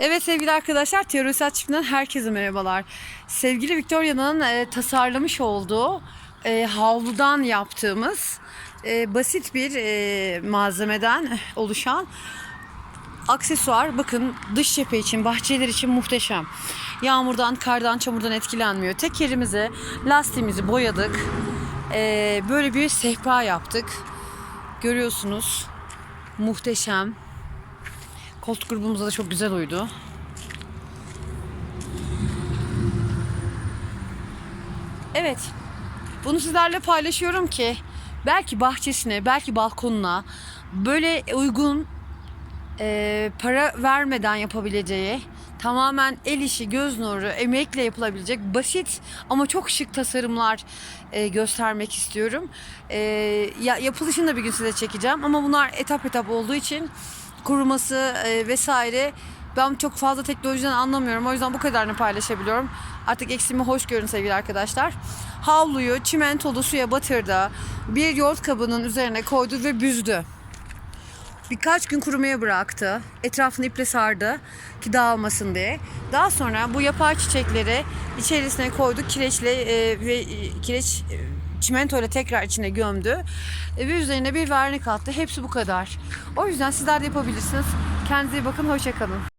Evet sevgili arkadaşlar, Teorisel Çift'ten herkese merhabalar. Sevgili Victoria'nın e, tasarlamış olduğu e, havludan yaptığımız e, basit bir e, malzemeden oluşan aksesuar. Bakın dış cephe için, bahçeler için muhteşem. Yağmurdan, kardan, çamurdan etkilenmiyor. Tek yerimize lastiğimizi boyadık. E, böyle bir sehpa yaptık. Görüyorsunuz. Muhteşem. Koltuk grubumuza da çok güzel uydu. Evet. Bunu sizlerle paylaşıyorum ki belki bahçesine, belki balkonuna böyle uygun e, para vermeden yapabileceği tamamen el işi, göz nuru, emekle yapılabilecek basit ama çok şık tasarımlar e, göstermek istiyorum. E, ya, yapılışını da bir gün size çekeceğim ama bunlar etap etap olduğu için kuruması e, vesaire ben çok fazla teknolojiden anlamıyorum. O yüzden bu kadarını paylaşabiliyorum. Artık eksimi hoş görün sevgili arkadaşlar. Havluyu çimentolu suya batırdı. Bir yoğurt kabının üzerine koydu ve büzdü. Birkaç gün kurumaya bıraktı. Etrafını iple sardı ki dağılmasın diye. Daha sonra bu yapay çiçekleri içerisine koydu. Kireçle e, ve e, kireç e, çimentoyla tekrar içine gömdü. E, ve üzerine bir vernik attı. Hepsi bu kadar. O yüzden sizler de yapabilirsiniz. Kendinize iyi bakın. Hoşçakalın.